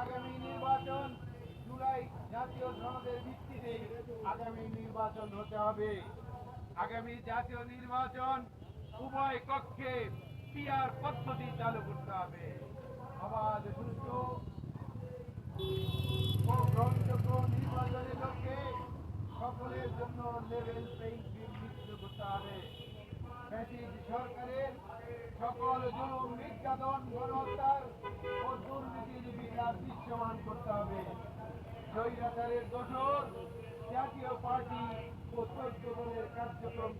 আগামী নির্বাচন জুলাই জাতীয় সনদের ভিত্তিতে আগামী নির্বাচন হতে হবে। আগামী জাতীয় নির্বাচন উভয় কক্ষে পিআর পদ্ধতি চালু করতে হবে। অবাধ গ্রহণযোগ্য নির্বাচনের লক্ষ্যে সকলের জন্য লেভেল প্লেইং ফিল্ড করতে হবে। সরকারের সকল নির্যাতন, গণহত্যার ও দুর্নীতির বিচার দৃশ্যমান করতে হবে। স্বৈরাচারের দোষর कार्यक्रम